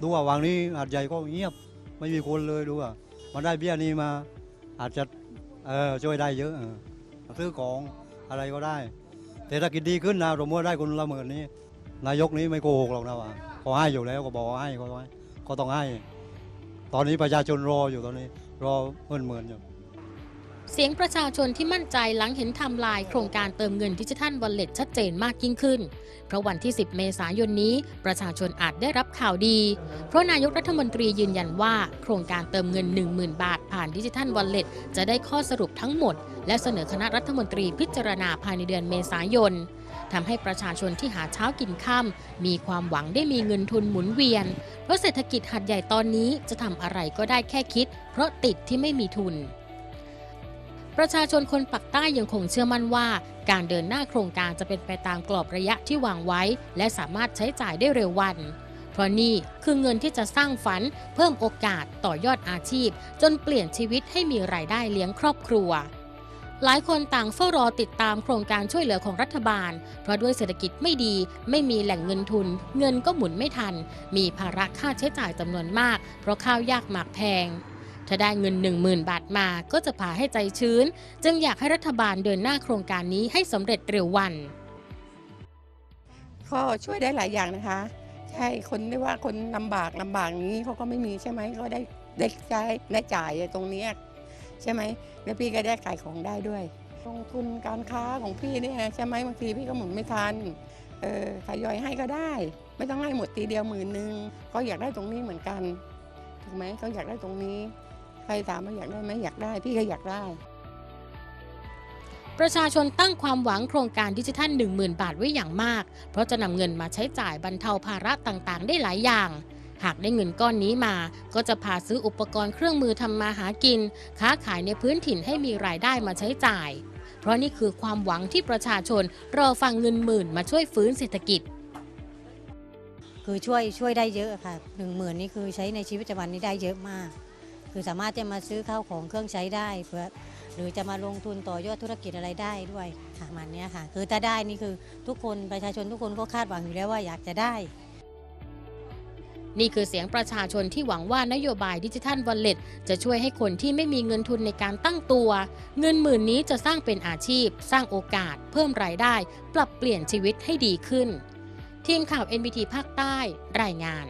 ดูว่าวางนี้อาจใหญ่ก็เงียบ ไม่มีคนเลยดูว่ามาได้เบี้ยนี้มา อาจจะเออช่วยได้เยอะซื้อของอะไรก็ได้เศรษฐกิจดีขึ้นนะสมมติว่าได้คนละหมื่นนี้นายกนี้ไม่โกหกหรอกนะว่าเขาให้อยู่แล้วก็บอกให้ก็ให้ก็ต้องให้ ตอนนี้ประชาชนรออยู่ตอนนี้ รอเงินหมื่นอยู่ สียงประชาชนที่มั่นใจหลังเห็นทม์ไลน์โครงการเติมเงินดิจิทัลวอลเล็ตชัดเจนมากยิ่งขึ้น เพราะวันที่ 10 เมษายนนี้ ประชาชนอาจได้รับข่าวดี เพราะนายกรัฐมนตรียืนยันว่า โครงการเติมเงิน 10,000 บาท ผ่านดิจิทัลวอลเล็ตจะได้ข้อสรุปทั้งหมด และเสนอคณะรัฐมนตรีพิจารณาภายในเดือนเมษายนทำให้ประชาชนที่หาเช้ากินค่ำมีความหวังได้มีเงินทุนหมุนเวียน เพราะเศรษฐกิจหัดใหญ่ตอนนี้จะทำอะไรก็ได้แค่คิด เพราะติดที่ไม่มีทุน ประชาชนคนปักใต้ยังคงเชื่อมั่นว่า การเดินหน้าโครงการจะเป็นไปตามกรอบระยะที่วางไว้ และสามารถใช้จ่ายได้เร็ววัน เพราะนี่คือเงินที่จะสร้างฝัน เพิ่มโอกาสต่อยอดอาชีพ จนเปลี่ยนชีวิตให้มีรายได้เลี้ยงครอบครัวหลายคนต่างเฝ้ารอติดตามโครงการช่วยเหลือของรัฐบาล เพราะด้วยเศรษฐกิจไม่ดี ไม่มีแหล่งเงินทุน เงินก็หมุนไม่ทัน มีภาระค่าใช้จ่ายจำนวนมาก เพราะข้าวยากหมากแพง ถ้าได้เงิน 10,000 บาทมาก็จะพาให้ใจชื้น จึงอยากให้รัฐบาลเดินหน้าโครงการนี้ให้สำเร็จเร็ววันก็ช่วยได้หลายอย่างนะคะ ใช่คนที่ว่าคนลำบากลำบากนี้เขาก็ไม่มีใช่ไหมก็ได้ได้ใช้ได้จ่ายตรงนี้ใช่ไหมแล้วพี่ก็ได้ขายของได้ด้วยลงทุนการค้าของพี่เนี่ยใช่ไหมบางทีพี่ก็หมุนไม่ทันเออทยอยให้ก็ได้ ไม่ต้องให้หมดทีเดียวหมื่นหนึ่งก็อยากได้ตรงนี้เหมือนกันถูกไหมก็อยากได้ตรงนี้ รถามว่าอยากได้ไหมอยากได้ พี่ก็อยากได้ ประชาชนตั้งความหวังโครงการดิจิทัล 10,000 บาทไว้อย่างมาก เพราะจะนำเงินมาใช้จ่ายบรรเทาภาระต่างๆ ได้หลายอย่าง หากได้เงินก้อนนี้มา ก็จะพาซื้ออุปกรณ์เครื่องมือทำมาหากิน ค้าขายในพื้นถิ่นให้มีรายได้มาใช้จ่าย เพราะนี่คือความหวังที่ประชาชนรอฟังเงินหมื่นมาช่วยฟื้นเศรษฐกิจคือช่วยช่วยได้เยอะค่ะหนึ่งหมื่นนี่คือใช้ในชีวิตประจำวันนี้ได้เยอะมาก คือสามารถจะมาซื้อข้าวของเครื่องใช้ได้เพื่อหรือจะมาลงทุนต่อยอดธุรกิจอะไรได้ด้วยค่ะประมันนี้ยค่ะ คือถ้าได้นี่คือทุกคนประชาชนทุกคนก็คาดหวังอยู่แล้วว่าอยากจะได้ นี่คือเสียงประชาชนที่หวังว่านโยบายดิจิทัลวอลเล็ตจะช่วยให้คนที่ไม่มีเงินทุนในการตั้งตัว เงินหมื่นนี้จะสร้างเป็นอาชีพ สร้างโอกาส เพิ่มรายได้ ปรับเปลี่ยนชีวิตให้ดีขึ้น ทีมข่าว NBT ภาคใต้ รายงาน